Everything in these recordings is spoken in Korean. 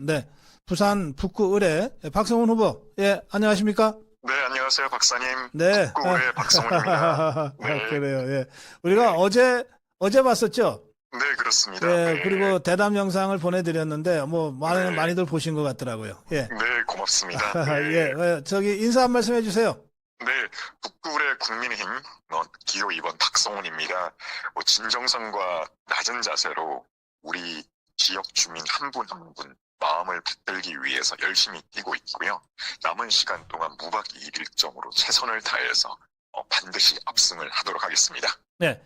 네. 부산 북구 의뢰 박성훈 후보. 예, 안녕하십니까? 네, 안녕하세요, 박사님. 네. 북구의 박성훈입니다. 네. 그래요. 예. 우리가 어제 어제 봤었죠? 네, 그렇습니다. 예, 네. 그리고 대담 영상을 보내드렸는데 뭐 많은 네. 많이들 보신 것 같더라고요. 예. 네, 고맙습니다. 네. 예, 어, 저기 인사 한 말씀 해주세요. 네, 북구의 국민의힘 어, 기호 2번 박성훈입니다. 뭐 진정성과 낮은 자세로 우리 지역 주민 한 분 한 분 마음을 붙들기 위해서 열심히 뛰고 있고요. 남은 시간 동안 무박 1일정으로 최선을 다해서 어, 반드시 압승을 하도록 하겠습니다. 네.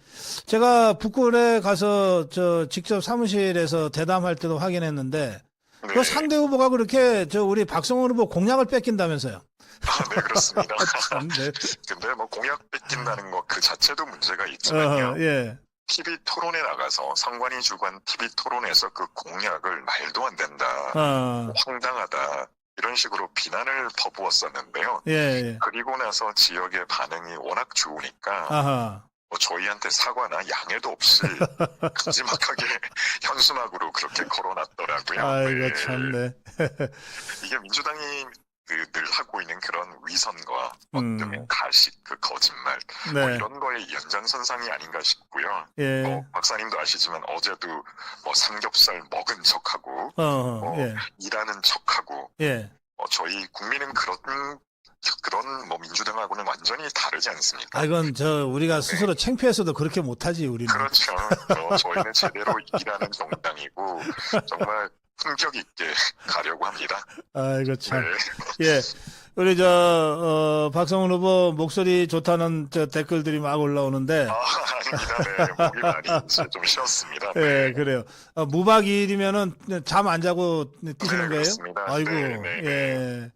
제가 북구에 가서 저 직접 사무실에서 대담할 때도 확인했는데 네, 그 상대 후보가 그렇게 저 우리 박성훈 후보 공약을 뺏긴다면서요. 아, 네 그렇습니다. 참, 네. 근데 뭐 공약 뺏긴다는 것 그 자체도 문제가 있지만요. 어, 예. TV 토론에 나가서 성관이 주관 TV 토론에서 그 공약을 말도 안 된다, 어, 황당하다 이런 식으로 비난을 퍼부었었는데요. 예, 예. 그리고 나서 지역의 반응이 워낙 좋으니까 아하. 뭐 저희한테 사과나 양해도 없이 큼지막하게 현수막으로 그렇게 걸어놨더라고요. 아이고, 네. 참네. 이게 민주당이 그 늘 하고 있는 그런 위선과 음. 어떤 가식, 그 거짓말 뭐 네. 이런 거의 연장선상이 아닌가 싶고요. 예. 뭐 박사님도 아시지만 어제도 뭐 삼겹살 먹은 척하고 어, 어, 예. 일하는 척하고 예. 어, 저희 국민은 그런 그런 뭐 민주당하고는 완전히 다르지 않습니까? 아, 이건 저 우리가 스스로 창피해서도 그렇게 못하지, 우리는. 그렇죠. 어, 저희는 제대로 일하는 정당이고 정말 품격 있게 가려고 합니다. 아이고, 참. 네. 예. 우리 저, 어, 박성훈 후보 목소리 좋다는 저 댓글들이 막 올라오는데. 아, 아닙니다. 네. 목이 많이 좀 쉬었습니다. 네. 예, 그래요. 어, 무박 2일이면은 잠 안 자고 뛰시는 네, 거예요? 그렇습니다. 아이고, 네, 네, 네. 예.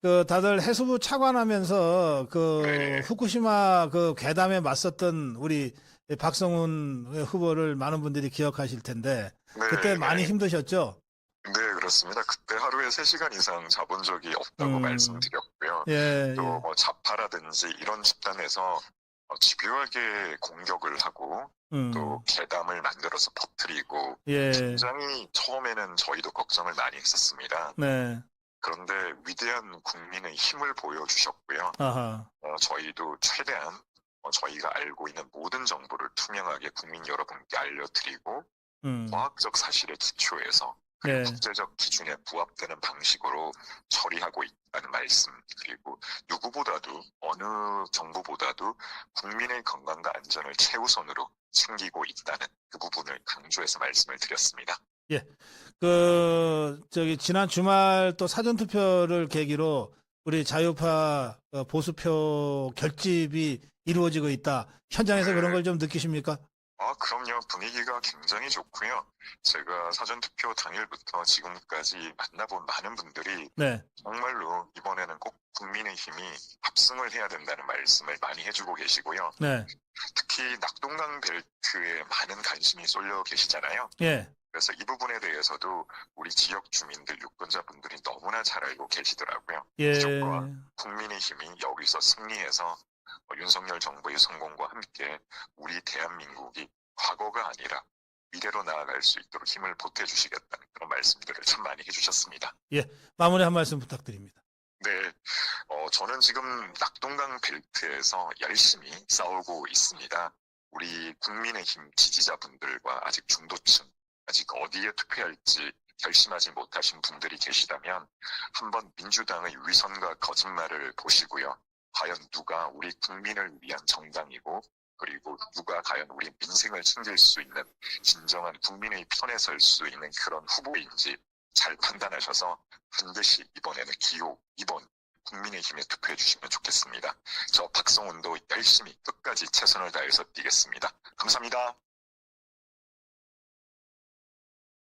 그 다들 해수부 차관하면서 그 네. 후쿠시마 그 괴담에 맞섰던 우리 박성훈 후보를 많은 분들이 기억하실 텐데 네, 그때 네. 많이 힘드셨죠? 네, 그렇습니다. 그때 하루에 3시간 이상 자본 적이 없다고 음. 말씀드렸고요. 예, 또 예. 뭐 자파라든지 이런 집단에서 어, 집요하게 공격을 하고 음, 또 괴담을 만들어서 퍼뜨리고 예, 굉장히 처음에는 저희도 걱정을 많이 했었습니다. 네, 그런데 위대한 국민의 힘을 보여주셨고요. 아하, 어, 저희도 최대한 어, 저희가 알고 있는 모든 정보를 투명하게 국민 여러분께 알려드리고 음, 과학적 사실에 기초해서 네, 국제적 기준에 부합되는 방식으로 처리하고 있다는 말씀 그리고 누구보다도 어느 정부보다도 국민의 건강과 안전을 최우선으로 챙기고 있다는 그 부분을 강조해서 말씀을 드렸습니다. 그 저기 지난 주말 또 사전 투표를 계기로 우리 자유파 어, 보수표 결집이 이루어지고 있다. 현장에서 그런 걸 좀 느끼십니까? 아, 그럼요. 분위기가 굉장히 좋고요. 제가 사전투표 당일부터 지금까지 만나본 많은 분들이 네, 정말로 이번에는 꼭 국민의힘이 합승을 해야 된다는 말씀을 많이 해주고 계시고요. 네, 특히 낙동강 벨트에 많은 관심이 쏠려 계시잖아요. 예, 그래서 이 부분에 대해서도 우리 지역 주민들, 유권자분들이 너무나 잘 알고 계시더라고요. 예, 무조건. 국민의힘이 여기서 승리해서 어, 윤석열 정부의 성공과 함께 우리 대한민국이 과거가 아니라 미래로 나아갈 수 있도록 힘을 보태주시겠다는 그런 말씀들을 참 많이 해주셨습니다. 마무리 한 말씀 부탁드립니다. 네, 어, 저는 지금 낙동강 벨트에서 열심히 싸우고 있습니다. 우리 국민의힘 지지자분들과 아직 중도층, 아직 어디에 투표할지 결심하지 못하신 분들이 계시다면 한번 민주당의 위선과 거짓말을 보시고요. 과연 누가 우리 국민을 위한 정당이고 그리고 누가 과연 우리 민생을 챙길 수 있는 진정한 국민의 편에 설 수 있는 그런 후보인지 잘 판단하셔서 반드시 이번에는 기호 2번 국민의힘에 투표해 주시면 좋겠습니다. 저 박성훈도 열심히 끝까지 최선을 다해서 뛰겠습니다. 감사합니다.